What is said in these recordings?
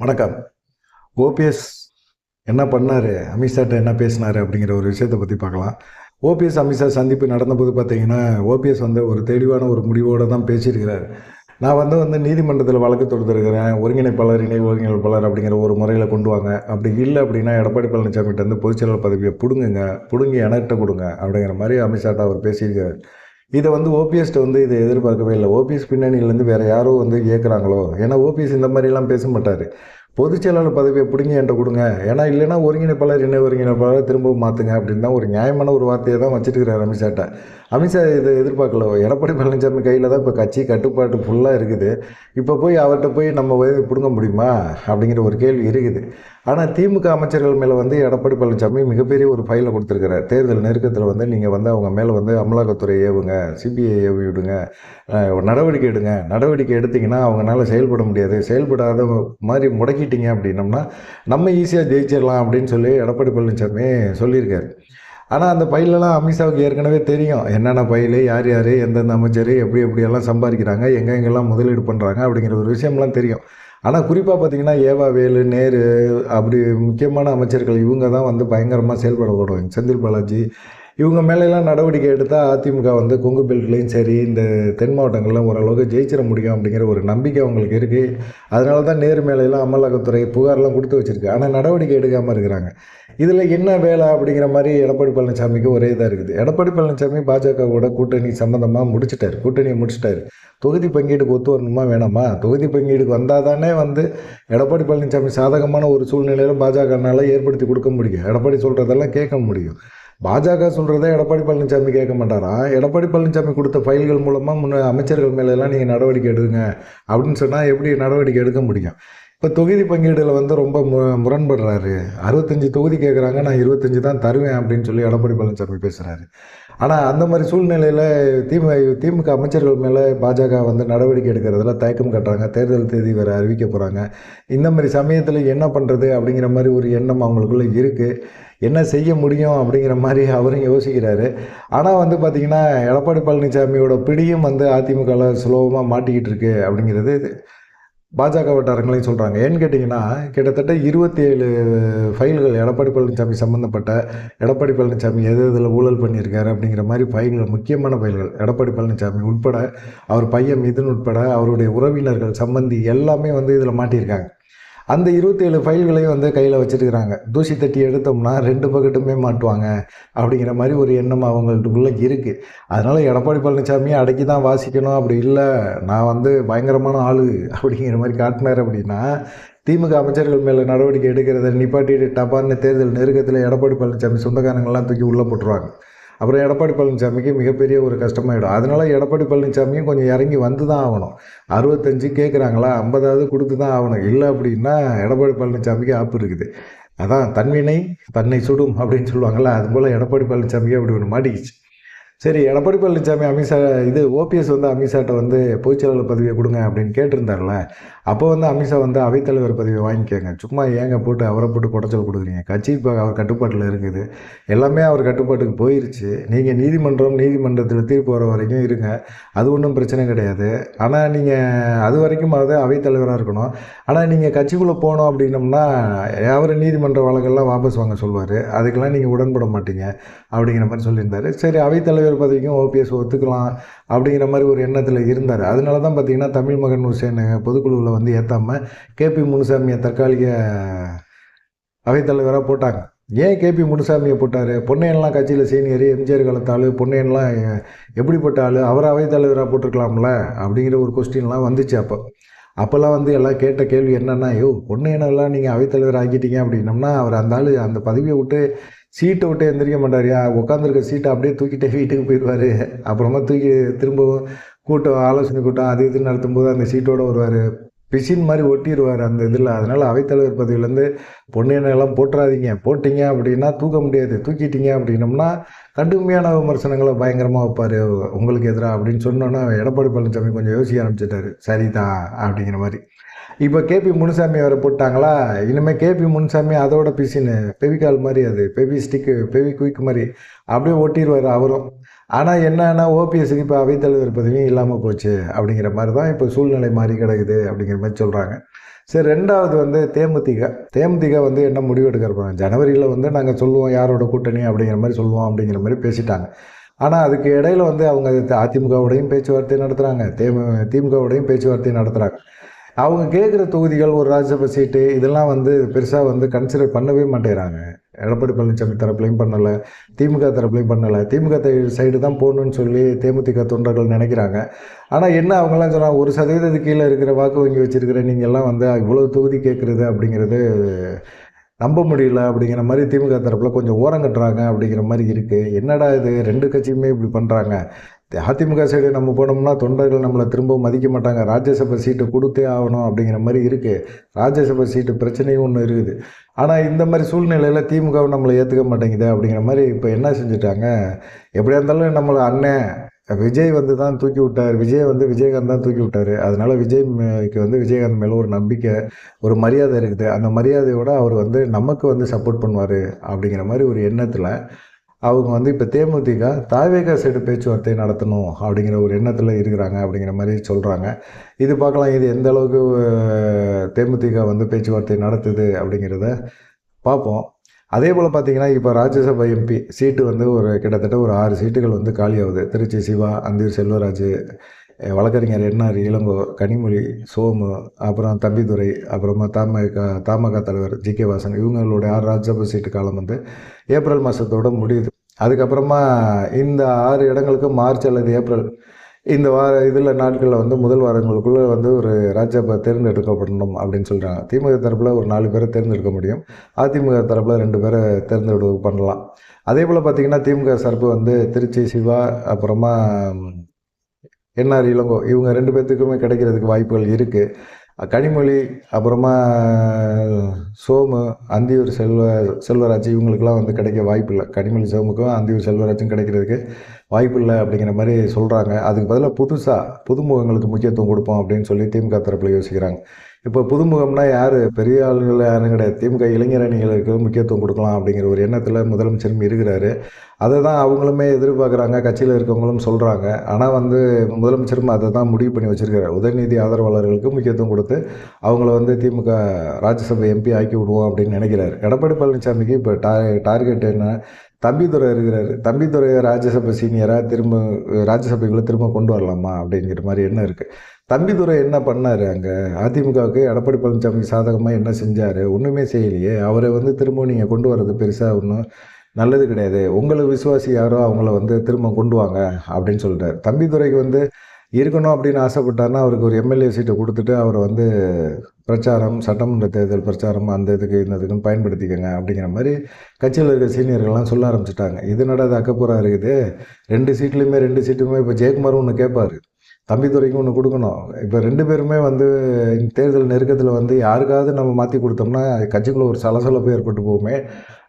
வணக்கம். ஓபிஎஸ் என்ன பண்ணார்? அமித்ஷாட்ட என்ன பேசினார் அப்படிங்கிற ஒரு விஷயத்தை பற்றி பார்க்கலாம். ஓபிஎஸ் அமித்ஷா சந்திப்பு நடந்தபோது பார்த்தீங்கன்னா ஓபிஎஸ் வந்து ஒரு தெளிவான ஒரு முடிவோடு தான் பேசியிருக்கிறார். நான் வந்து வந்து நீதிமன்றத்தில் வழக்கு தொடுத்துருக்கிறேன். ஒருங்கிணைப்பாளர் இணை ஒருங்கிணைப்பாளர் அப்படிங்கிற ஒரு முறையில் கொண்டு வாங்க. அப்படி இல்லை அப்படின்னா எடப்பாடி பழனிசாமிகிட்ட வந்து பொதுச்செயலாளர் பதவியை பிடுங்குங்க. பிடுங்கி எனக்கிட்ட கொடுங்க அப்படிங்கிற மாதிரி அமித்ஷாட்ட அவர் பேசியிருக்கார் இதை வந்து ஓபிஎஸ்ட்டு வந்து இதை எதிர்பார்க்கவே இல்லை. ஓபிஎஸ் பின்னணியிலேருந்து வேறு யாரோ வந்து கேட்குறாங்களோ ஏன்னா ஓபிஎஸ் இந்த மாதிரிலாம் பேச மாட்டார். பொதுச் செயலாளர் பதவியை பிடிங்க என்கிட்ட கொடுங்க. ஏன்னா இல்லைன்னா ஒருங்கிணைப்பாளர் இணை ஒருங்கிணைப்பாளர் திரும்பவும் மாற்றுங்க அப்படின்னு தான் ஒரு நியாயமான ஒரு வார்த்தையை தான் வச்சுருக்கிறார் அமித்ஷாட்ட அமித்ஷா இதை எதிர்பார்க்கல. எடப்பாடி பழனிசாமி கையில் தான் இப்போ கட்சி கட்டுப்பாட்டு ஃபுல்லாக இருக்குது. இப்போ போய் அவர்கிட்ட போய் நம்ம போய் பிடுங்க முடியுமா? அப்படிங்கிற ஒரு கேள்வி இருக்குது. ஆனால் திமுக அமைச்சர்கள் மேலே வந்து எடப்பாடி பழனிசாமி மிகப்பெரிய ஒரு ஃபைலை கொடுத்துருக்கிறார். தேர்தல் நெருக்கத்தில் வந்து நீங்கள் வந்து அவங்க மேலே வந்து அமலாக்கத்துறை ஏவுங்க சிபிஐ ஏவி விடுங்க நடவடிக்கை எடுங்க. நடவடிக்கை எடுத்தீங்கன்னா அவங்களால செயல்பட முடியாது. செயல்படாத மாதிரி முடக்கிட்டீங்க அப்படின்னம்னா நம்ம ஈஸியாக ஜெயிச்சிடலாம் அப்படின்னு சொல்லி எடப்பாடி பழனிசாமி சொல்லியிருக்காரு. ஆனால் அந்த பயிலெல்லாம் அமித்ஷாவுக்கு ஏற்கனவே தெரியும். என்னென்ன பயில் யார் யார் எந்தெந்த அமைச்சர் எப்படி எப்படியெல்லாம் சம்பாதிக்கிறாங்க எங்கெங்கெல்லாம் முதலீடு பண்ணுறாங்க அப்படிங்கிற ஒரு விஷயம்லாம் தெரியும். ஆனால் குறிப்பாக பார்த்தீங்கன்னா ஏவா வேலு நேரு அப்படி முக்கியமான அமைச்சர்கள் இவங்க தான் வந்து பயங்கரமாக செயல்படப்படுவாங்க செந்தில் பாலாஜி இவங்க மேலெல்லாம் நடவடிக்கை எடுத்தால் அதிமுக வந்து கொங்கு பெல்ட்லேயும் சரி இந்த தென் மாவட்டங்கள்லாம் ஓரளவுக்கு ஜெயிச்சிட முடியும் அப்படிங்கிற ஒரு நம்பிக்கை அவங்களுக்கு இருக்குது அதனால தான் நேரு மேலையெல்லாம் அமலாக்கத்துறை புகார்லாம் கொடுத்து வச்சுருக்கு. ஆனால் நடவடிக்கை எடுக்காமல் இருக்கிறாங்க. இதில் என்ன வேலை அப்படிங்கிற மாதிரி எடப்பாடி பழனிசாமிக்கு ஒரே இதாக இருக்குது. எடப்பாடி பழனிசாமி பாஜகவோட கூட்டணி சம்மந்தமாக முடிச்சிட்டார். கூட்டணியை முடிச்சிட்டார். தொகுதி பங்கீடுக்கு ஒத்து வரணுமா வேணாமா? தொகுதி பங்கீடுக்கு வந்தால் தானே வந்து எடப்பாடி பழனிசாமி சாதகமான ஒரு சூழ்நிலையில் பாஜகனால ஏற்படுத்தி கொடுக்க முடியும். எடப்பாடி சொல்கிறதெல்லாம் கேட்க முடியும். பாஜக சொல்கிறத எடப்பாடி பழனிசாமி கேட்க மாட்டாரா? எடப்பாடி பழனிசாமி கொடுத்த ஃபைல்கள் மூலமாக முன்ன அமைச்சர்கள் மேலெல்லாம் நீங்கள் நடவடிக்கை எடுங்க அப்படின்னு சொன்னால் எப்படி நடவடிக்கை எடுக்க முடியும்? இப்போ தொகுதி பங்கீடில் வந்து ரொம்ப மு முரண்படுறாரு. அறுபத்தஞ்சு தொகுதி கேட்குறாங்க நான் இருபத்தஞ்சி தான் தருவேன் அப்படின்னு சொல்லி எடப்பாடி பழனிசாமி பேசுகிறாரு ஆனால் அந்த மாதிரி சூழ்நிலையில் திமு திமுக அமைச்சர்கள் மேலே பாஜக வந்து நடவடிக்கை எடுக்கிறதுல தயக்கம் கட்டுறாங்க. தேர்தல் தேதி வேறு அறிவிக்க போகிறாங்க இந்த மாதிரி சமயத்தில் என்ன பண்ணுறது அப்படிங்கிற மாதிரி ஒரு எண்ணம் அவங்களுக்குள்ளே இருக்குது என்ன செய்ய முடியும் அப்படிங்கிற மாதிரி அவரும் யோசிக்கிறாரு. ஆனால் வந்து பார்த்திங்கன்னா எடப்பாடி பழனிசாமியோட பிடியும் வந்து அதிமுகவில் சுலபமாக மாட்டிக்கிட்டு இருக்கு அப்படிங்கிறது பாஜக வட்டாரங்களையும் சொல்கிறாங்க ஏன்னு கேட்டிங்கன்னா கிட்டத்தட்ட இருபத்தி ஏழு ஃபைல்கள் எடப்பாடி பழனிசாமி சம்மந்தப்பட்ட எடப்பாடி பழனிசாமி எது இதில் ஊழல் பண்ணியிருக்காரு அப்படிங்கிற மாதிரி ஃபைல்கள் முக்கியமான ஃபைல்கள் எடப்பாடி பழனிசாமி உட்பட அவர் பையன் மிதுன் உட்பட அவருடைய உறவினர்கள் சம்பந்தி எல்லாமே வந்து இதில் மாட்டியிருக்காங்க. அந்த இருபத்தேழு ஃபைல்களையும் வந்து கையில் வச்சுருக்கிறாங்க. தூசி தட்டி எடுத்தோம்னா ரெண்டு பக்கெட்டுமே மாட்டுவாங்க அப்படிங்கிற மாதிரி ஒரு எண்ணம் அவங்கள்ட்டுக்குள்ளே இருக்குது அதனால் எடப்பாடி பழனிசாமியை அடக்கி தான் வாசிக்கணும். அப்படி இல்லை நான் வந்து பயங்கரமான ஆள் அப்படிங்கிற மாதிரி காட்டினார் அப்படின்னா திமுக அமைச்சர்கள் மேலே நடவடிக்கை எடுக்கிறத நிப்பாட்டிட்டு டப்பான்னு தேர்தல் நெருக்கத்தில் எடப்பாடி பழனிசாமி சொந்தக்காரங்கள்லாம் தூக்கி உள்ளே போட்டுருவாங்க. அப்புறம் எடப்பாடி பழனிசாமிக்கு மிகப்பெரிய ஒரு கஷ்டமாயிடும். அதனால எடப்பாடி பழனிசாமியும் கொஞ்சம் இறங்கி வந்து தான் ஆகணும். அறுபத்தஞ்சு கேட்குறாங்களா ஐம்பதாவது கொடுத்து தான் ஆகணும். இல்லை அப்படின்னா எடப்பாடி பழனிசாமிக்கு ஆப்பு இருக்குது. அதான் தன்வினை தன்னை சுடும் அப்படின்னு சொல்லுவாங்கள்ல அதுபோல் எடப்பாடி பழனிசாமிக்கு அப்படி ஒன்று மாட்டிக்கிச்சு. சரி எடப்பாடி பழனிசாமி அமித்ஷா இது ஓபிஎஸ் வந்து அமித்ஷாட்ட வந்து பொதுச்செயலாளர் பதவியை கொடுங்க அப்படின்னு கேட்டிருந்தார்ல அப்போ வந்து அமித்ஷா வந்து அவைத்தலைவர் பதவியை வாங்கிக்கோங்க. சும்மா ஏங்க போட்டு அவரை போட்டு குடைச்சல் கொடுக்குறீங்க? கட்சி இப்போ அவர் கட்டுப்பாட்டில் இருக்குது. எல்லாமே அவர் கட்டுப்பாட்டுக்கு போயிருச்சு. நீங்கள் நீதிமன்றம் நீதிமன்றத்தில் தீர்ப்பு வர வரைக்கும் இருங்க. அது ஒன்றும் பிரச்சனை கிடையாது. ஆனால் நீங்கள் அது வரைக்கும் அது அவைத்தலைவராக இருக்கணும். ஆனால் நீங்கள் கட்சிக்குள்ளே போனோம் அப்படின்னம்னா அவர் நீதிமன்ற வழக்கெல்லாம் வாபஸ் வாங்க சொல்வார். அதுக்கெல்லாம் நீங்கள் உடன்பட மாட்டீங்க. அப்படிங்கிற மாதிரி சொல்லியிருந்தாரு. சரி அவைத்தலைவர் பதவிக்கும் ஓபிஎஸ் ஒத்துக்கலாம். அப்படிங்கிற மாதிரி ஒரு எண்ணத்தில் இருந்தார். அதனால தான் பார்த்தீங்கன்னா தமிழ் மகன் ஹுசேன் பொதுக்குழுவில் வந்து ஏற்றாமல் கேபி முனுசாமியை தற்காலிக அவைத்தலைவராக போட்டாங்க. ஏன் கேபி முனுசாமியை போட்டார்? பொன்னையன்லாம் கட்சியில் சீனியர் எம்ஜிஆர் காலத்து ஆள் பொன்னையன்லாம் எப்படிப்பட்ட ஆள்? அவரை அவைத்தலைவராக போட்டிருக்கலாம்ல? அப்படிங்கிற ஒரு கொஸ்டின்லாம் வந்துச்சு அப்போ. அப்போல்லாம் வந்து எல்லாம் கேட்ட கேள்வி என்னென்னா ஐயோ ஒன்று என்னெல்லாம் நீங்கள் அவைத்தலைவர் ஆக்கிட்டீங்க அப்படின்னம்னா அவர் அந்த ஆள் அந்த பதவியை விட்டு சீட்டை விட்டு எந்திரிக்க மாட்டாரியா உட்காந்துருக்க சீட்டை அப்படியே தூக்கிட்டே வீட்டுக்கு போயிடுவார். அப்புறமா தூக்கி திரும்பவும் கூட்டம் ஆலோசனை கூட்டம் அது இது நடத்தும்போது அந்த சீட்டோடு வருவார். பிசின் மாதிரி ஒட்டிடுவார் அந்த இதில். அதனால் அவைத்தலைவர் பதவியிலேருந்து பொன்னியனெல்லாம் போட்டுறாதீங்க போட்டிங்க அப்படின்னா தூக்க முடியாது. தூக்கிட்டீங்க அப்படின்னம்னா கடுமையான விமர்சனங்களை பயங்கரமாக வைப்பார் உங்களுக்கு எதிராக அப்படின்னு சொன்னோன்னா எடப்பாடி பழனிசாமி கொஞ்சம் யோசிக்க ஆரம்பிச்சிட்டாரு. சரிதான் அப்படிங்கிற மாதிரி. இப்போ கேபி முனுசாமி அவரை போட்டாங்களா? இனிமேல் கேபி முனுசாமி அதோட பிசின்னு பெவிகால் மாதிரி அது. பெவி ஸ்டிக்கு பெவி குயிக் மாதிரி. அப்படியே ஒட்டிடுவார் அவரும். ஆனால் என்னன்னா ஓபிஎஸ்க்கு இப்போ அவைத்தலைவர் பதவியும் இல்லாமல் போச்சு அப்படிங்கிற மாதிரி தான் இப்போ சூழ்நிலை மாறி கிடக்குது அப்படிங்கிற மாதிரி சொல்கிறாங்க சரி ரெண்டாவது வந்து தேமுதிக. தேமுதிக வந்து என்ன முடிவு எடுக்கிறப்ப ஜனவரியில் வந்து நாங்கள் சொல்லுவோம் யாரோட கூட்டணி அப்படிங்கிற மாதிரி சொல்லுவோம் அப்படிங்கிற மாதிரி பேசிட்டாங்க. ஆனால் அதுக்கு இடையில வந்து அவங்க அதிமுகவோடையும் பேச்சுவார்த்தை நடத்துகிறாங்க தேமு திமுகவோடையும் பேச்சுவார்த்தை நடத்துகிறாங்க அவங்க கேட்குற தொகுதிகள் ஒரு ராஜ்யசபா சீட்டு இதெல்லாம் வந்து பெருசாக வந்து கன்சிடர் பண்ணவே மாட்டேறாங்க எடப்பாடி பழனிசாமி தரப்புலையும் பண்ணலை திமுக தரப்புலையும் பண்ணலை. திமுக சைடு தான் போகணுன்னு சொல்லி தேமுதிக தொண்டர்கள் நினைக்கிறாங்க. ஆனால் என்ன அவங்கெல்லாம் சொன்னால் ஒரு சதவீதத்துக்கு கீழே இருக்கிற வாக்கு வங்கி வச்சுருக்கிற நீங்கள்லாம் வந்து இவ்வளோ தொகுதி கேட்குறது அப்படிங்கிறது நம்ப முடியல அப்படிங்கிற மாதிரி திமுக தரப்பில் கொஞ்சம் ஓரம் கட்டுறாங்க அப்படிங்கிற மாதிரி இருக்குது என்னடா இது? ரெண்டு கட்சியுமே இப்படி பண்ணுறாங்க அதிமுக சைடு நம்ம போனோம்னா தொண்டர்கள் நம்மளை திரும்ப மதிக்க மாட்டாங்க. ராஜ்யசபா சீட்டு கொடுத்தே ஆகணும் அப்படிங்கிற மாதிரி இருக்குது ராஜ்யசபா சீட்டு பிரச்சனையும் ஒன்று இருக்குது. ஆனால் இந்த மாதிரி சூழ்நிலையில் திமுகவும் நம்மளை ஏற்றுக்க மாட்டேங்குது அப்படிங்கிற மாதிரி இப்போ என்ன செஞ்சுட்டாங்க? எப்படியா இருந்தாலும் நம்மளை அண்ணன் விஜய் வந்து தான் தூக்கி விட்டார். விஜய் வந்து விஜயகாந்த் தான் தூக்கி விட்டார். அதனால விஜய்க்கு வந்து விஜயகாந்த் மேலே ஒரு நம்பிக்கை ஒரு மரியாதை இருக்குது. அந்த மரியாதையோடு அவர் வந்து நமக்கு வந்து சப்போர்ட் பண்ணுவார் அப்படிங்கிற மாதிரி ஒரு எண்ணத்தில் அவங்க வந்து இப்போ தேமுதிக தாவேகா சைடு பேச்சுவார்த்தை நடத்தணும் அப்படிங்கிற ஒரு எண்ணத்தில் இருக்கிறாங்க அப்படிங்கிற மாதிரி சொல்கிறாங்க இது பார்க்கலாம் இது எந்த அளவுக்கு தேமுதிக வந்து பேச்சுவார்த்தை நடத்துது அப்படிங்கிறத பார்ப்போம். அதே போல் பார்த்தீங்கன்னா இப்போ ராஜ்யசபா எம்பி சீட்டு வந்து ஒரு கிட்டத்தட்ட ஒரு ஆறு சீட்டுகள் வந்து காலியாகுது. திருச்சி சிவா அந்தியூர் செல்வராஜ் வழக்கறிஞர் என்ஆர் இளங்கோ கனிமொழி சோமு அப்புறம் தம்பிதுரை அப்புறமா தமாக தமாக தலைவர் ஜி கே வாசன் இவங்களுடைய ஆறு ராஜ்யசபா சீட்டு காலம் வந்து ஏப்ரல் மாதத்தோட முடியுது. அதுக்கப்புறமா இந்த ஆறு இடங்களுக்கு மார்ச் அல்லது ஏப்ரல் இந்த வார இதில் நாட்களில் வந்து முதல் வாரங்களுக்குள்ளே வந்து ஒரு ராஜ்யசபா தேர்ந்தெடுக்கப்படணும் அப்படின்னு சொல்கிறாங்க திமுக தரப்பில் ஒரு நாலு பேரை தேர்ந்தெடுக்க முடியும். அதிமுக தரப்பில் ரெண்டு பேரை தேர்ந்தெடுப்பு பண்ணலாம். அதே போல் பார்த்திங்கன்னா திமுக சார்பு வந்து திருச்சி சிவா அப்புறமா என்ஆர் இளங்கோ இவங்க ரெண்டு பேர்த்துக்குமே கிடைக்கிறதுக்கு வாய்ப்புகள் இருக்குது கனிமொழி அப்புறமா சோமு அந்தியூர் செல்வ செல்வராஜ் இவங்களுக்கெல்லாம் வந்து கிடைக்க வாய்ப்பு இல்லை. கனிமொழி சோமுக்கும் அந்தியூர் செல்வராஜும் கிடைக்கிறதுக்கு வாய்ப்பில்லை அப்படிங்கிற மாதிரி சொல்கிறாங்க அதுக்கு பதிலாக புதுசாக புதுமுகங்களுக்கு முக்கியத்துவம் கொடுப்போம் அப்படின்னு சொல்லி திமுக தரப்பில் யோசிக்கிறாங்க. இப்போ புதுமுகம்னா யார்? பெரிய ஆளுங்கள் யாரும் கிடையாது திமுக இளைஞர் அணிகளுக்கு முக்கியத்துவம் கொடுக்கலாம் அப்படிங்கிற ஒரு எண்ணத்தில் முதலமைச்சரும் இருக்கிறாரு. அதை தான் அவங்களுமே எதிர்பார்க்குறாங்க கட்சியில் இருக்கவங்களும் சொல்கிறாங்க ஆனால் வந்து முதலமைச்சரும் அதை தான் முடிவு பண்ணி வச்சுருக்காரு உதயநிதி ஆதரவாளர்களுக்கு முக்கியத்துவம் கொடுத்து அவங்கள வந்து திமுக ராஜ்யசபா எம்பி ஆக்கி விடுவோம் அப்படின்னு நினைக்கிறாரு. எடப்பாடி பழனிசாமிக்கு இப்போ டா டார்கெட் என்ன? தம்பிதுரை இருக்கிறாரு. தம்பிதுரை ராஜ்யசபை சீனியராக திரும்ப ராஜ்யசபைக்குள்ளே திரும்ப கொண்டு வரலாமா அப்படிங்கிற மாதிரி என்ன இருக்குது தம்பிதுரை என்ன பண்ணார் அங்கே? அதிமுகவுக்கு எடப்பாடி பழனிசாமிக்கு சாதகமாக என்ன செஞ்சார்? ஒன்றுமே செய்யலையே. அவரை வந்து திரும்ப நீங்கள் கொண்டு வர்றது பெருசாக ஒன்றும் நல்லது கிடையாது. உங்களை விசுவாசி யாரோ அவங்கள வந்து திரும்ப கொண்டு வாங்க அப்படின்னு சொல்கிறார் தம்பிதுரைக்கு வந்து இருக்கணும் அப்படின்னு ஆசைப்பட்டாருன்னா அவருக்கு ஒரு எம்எல்ஏ சீட்டை கொடுத்துட்டு அவரை வந்து பிரச்சாரம் சட்டமன்ற தேர்தல் பிரச்சாரம் அந்த இதுக்கு இந்த இதுக்குன்னு பயன்படுத்திக்கங்க அப்படிங்கிற மாதிரி கட்சியில் இருக்கிற சீனியர்கள்லாம் சொல்ல ஆரம்பிச்சிட்டாங்க. இது நடது அக்கப்பூரா இருக்குது? ரெண்டு சீட்லேயுமே ரெண்டு சீட்டுமே இப்போ ஜெயக்குமார் ஒன்று கேட்பார் தம்பித்துறைக்கும் ஒன்று கொடுக்கணும். இப்போ ரெண்டு பேருமே வந்து தேர்தல் நெருக்கத்தில் வந்து யாருக்காவது நம்ம மாற்றி கொடுத்தோம்னா கட்சிக்குள்ளே ஒரு சலசலப்பு ஏற்பட்டு போகுமே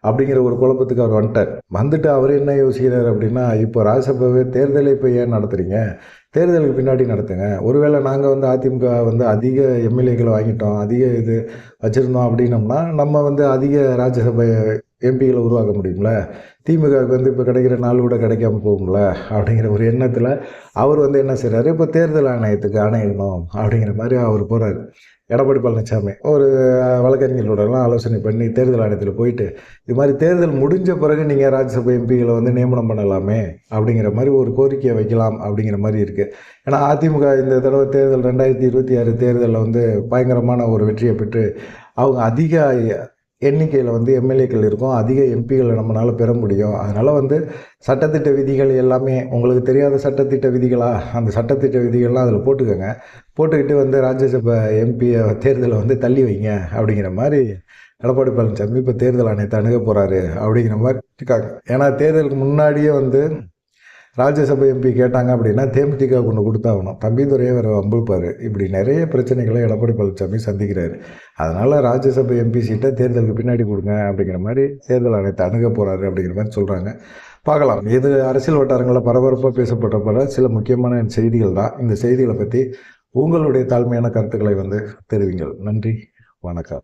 அப்படிங்கிற ஒரு குழப்பத்துக்கு அவர் வந்துட்டார். வந்துட்டு அவர் என்ன யோசிக்கிறார் அப்படின்னா இப்போ ராஜ்யசபாவே தேர்தலை இப்போ ஏன் நடத்துகிறீங்க தேர்தலுக்கு பின்னாடி நடத்துங்க. ஒருவேளை நாங்கள் வந்து அதிமுக வந்து அதிக எம்எல்ஏக்களை வாங்கிட்டோம் அதிக இது வச்சுருந்தோம் அப்படின்னோம்னா நம்ம வந்து அதிக ராஜ்யசபை எம்பிகளை உருவாக்க முடியும்ல? திமுகவுக்கு வந்து இப்போ கிடைக்கிற நாள் கூட கிடைக்காம போகும்ல? அப்படிங்கிற ஒரு எண்ணத்தில் அவர் வந்து என்ன செய்கிறாரு இப்போ தேர்தல் ஆணையத்துக்கு ஆணையிடணும் அப்படிங்கிற மாதிரி அவர் போகிறாரு எடப்பாடி பழனிசாமி ஒரு வழக்கறிஞர்களோடலாம் ஆலோசனை பண்ணி தேர்தல் ஆணையத்தில் போயிட்டு இது மாதிரி தேர்தல் முடிஞ்ச பிறகு நீங்கள் ராஜ்யசபா எம்பிகளை வந்து நியமனம் பண்ணலாமே அப்படிங்கிற மாதிரி ஒரு கோரிக்கையை வைக்கலாம் அப்படிங்கிற மாதிரி இருக்குது ஏன்னா அதிமுக இந்த தடவை தேர்தல் ரெண்டாயிரத்தி இருபத்தி ஆறு தேர்தலில் வந்து பயங்கரமான ஒரு வெற்றியை பெற்று அவங்க அதிக எண்ணிக்கையில் வந்து எம்எல்ஏக்கள் இருக்கும். அதிக எம்பிகளை நம்மளால் பெற முடியும். அதனால் வந்து சட்டத்திட்ட விதிகள் எல்லாமே உங்களுக்கு தெரியாத சட்டத்திட்ட விதிகளா? அந்த சட்டத்திட்ட விதிகள்லாம் அதில் போட்டுக்கோங்க. போட்டுக்கிட்டு வந்து ராஜ்யசபா எம்பி தேர்தலை வந்து தள்ளி வைங்க. அப்படிங்கிற மாதிரி எடப்பாடி பழனிசாமி இப்போ தேர்தல் ஆணையத்தை அணுக போகிறாரு அப்படிங்கிற மாதிரி இருக்காங்க. ஏன்னா தேர்தலுக்கு முன்னாடியே வந்து ராஜ்யசபா எம்பி கேட்டாங்க அப்படின்னா தேமுதிக ஒன்று கொடுத்தாகணும். தம்பிதுரையை வேறு அம்புப்பார் இப்படி நிறைய பிரச்சனைகளை எடப்பாடி பழனிசாமி சந்திக்கிறாரு. அதனால் ராஜ்யசபா எம்பி சீட்டை தேர்தலுக்கு பின்னாடி கொடுங்க அப்படிங்கிற மாதிரி தேர்தல் ஆணையத்தை அணுக போகிறாரு அப்படிங்கிற மாதிரி சொல்கிறாங்க பார்க்கலாம். இது அரசியல் வட்டாரங்களில் பரபரப்பாக பேசப்பட்ட பல சில முக்கியமான செய்திகள் தான். இந்த செய்திகளை பற்றி உங்களுடைய தாழ்மையான கருத்துக்களை வந்து தெரிவிங்கள். நன்றி. வணக்கம்.